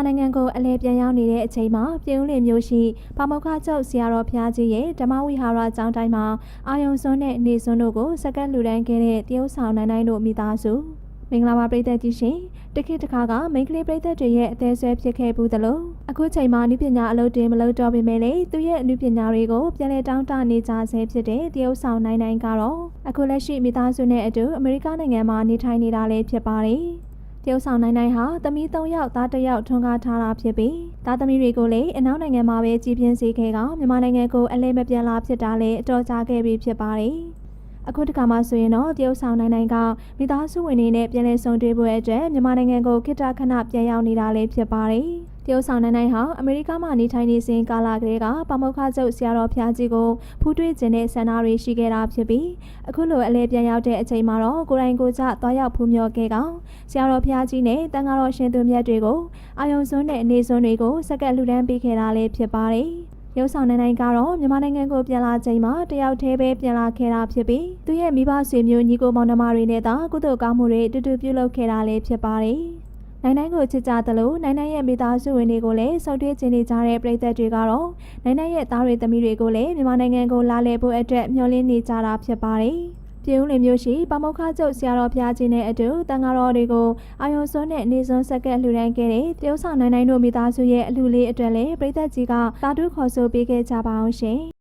အလဲပြန်ရောက်နေတဲ့အချိန်မှာပြုံးလင်မျိုးရှိပါမောက္ခချုပ်ဆရာတော်ဖျားကြီးရဲ့ဓမ္မဝိဟာရကျောင်းတိုင်းမှာအာယုံစွန်းနဲ့နေစွန်းတို့ကိုစကတ်လူတန်းခဲ့တဲ့တရုတ်ဆောင်နိုင်နိုင်တို့မိသားစုမင်္ဂလာပါပြည်သက်ကြီးရှင်တခေတ်တစ်ခါကမိန်းကလေးပြည်သက်တွေရဲ့အသေးဆွဲဖြစ်ခဲ့ဘူးသလိုအခုချိန်မှာနုပညာအလုပ်တွေမလုပ်တော့ပေမဲ့လေသူရဲ့နုပညာတွေကိုပြန်လည်တောင်းတနေကြဆဲဖြစ်တဲ့တရုတ်ဆောင်နိုင်နိုင်ကတော့အခုလက်ရှိမိသားစုနဲ့အတူအမေရိကနိုင်ငံမှာနေထိုင်နေတာလည်းဖြစ်ပါတယ် တရုတ်ဆောင်နိုင်နိုင်ဟာသမီး၃ယောက်သားတစ်ယောက်ထွန်းကားထားတာဖြစ်ပြီးသားသမီးတွေကိုလည်းအနောက်နိုင်ငံမှာပဲကြီးပြင်းစေခဲ့ကမြန်မာနိုင်ငံကိုအလဲမပြန်လာဖြစ်တာလည်းအတော်ကြာခဲ့ပြီဖြစ်ပါတယ်။အခုတခါမှဆိုရင်တော့တရုတ်ဆောင်နိုင်နိုင်ကမိသားစုဝင်တွေနဲ့ပြန်လည်ဆုံတွေ့ဖို့အတွက်မြန်မာနိုင်ငံကိုခိတ္တခဏပြန်ရောက်နေတာလည်းဖြစ်ပါတယ်။ တရုတ်ဆောင်နိုင်နိုင်ဟာအမေရိကမှာနေထိုင်နေစဉ်ကာလကလေးကပမောက္ခချုပ်ဆရာတော်ဖျားကြီးကိုဖူးတွေ့ခြင်းနဲ့ဆန္ဒတွေရှိခဲ့တာဖြစ်ပြီးအခုလိုအလဲပြန်ရောက်တဲ့အချိန်မှာတော့ကိုယ်တိုင်ကိုယ်ကျသွားရောက်ဖူးမြော်ခဲ့ကောင်ဆရာတော်ဖျားကြီးနဲ့တန်ဃာတော်ရှင်သူမြတ်တွေကိုအာယုံစွန်းနဲ့အနေစွန်းတွေကိုစက္ကပ်လှူဒန်းပေးခဲ့တာလည်းဖြစ်ပါတယ်။ရုပ်ဆောင်နိုင်နိုင်ကတော့မြန်မာနိုင်ငံကိုပြန်လာချိန်မှာတယောက်တည်းပဲပြန်လာခဲ့တာဖြစ်ပြီးသူရဲ့မိဘဆွေမျိုးညီကိုမောင်နှမတွေနဲ့သာကုသိုလ်ကောင်းမှုတွေအတူတူပြုလုပ်ခဲ့တာလည်းဖြစ်ပါတယ်။ နိုင်နိုင်ကိုချစ်ကြသလိုနိုင်နိုင်ရဲ့မိသားစုဝင်တွေကိုလည်းဆုတ်တွဲခြင်းနေကြတဲ့ပြည်သက်တွေကတော့နိုင်နိုင်ရဲ့သားတွေသမီးတွေကိုလည်းမြန်မာနိုင်ငံကိုလာလည်ဖို့အတွက်မျှော်လင့်နေကြတာဖြစ်ပါတယ်။ပြည်ဦးလင်မျိုးရှိပမောက္ခချုပ်ဆရာတော်ဖျားကြီးနဲ့အတူတန်ဃာတော်တွေကိုအာယုံစွန်းနဲ့နေစွန်းဆက်ကက်လှူဒန်းခဲ့တဲ့တရုတ်ဆောင်နိုင်နိုင်တို့မိသားစုရဲ့အလှူလေးအတွက်လည်းပြည်သက်ကြီးကတာတူးခေါ်ဆိုပေးခဲ့ကြပါအောင်ရှင်။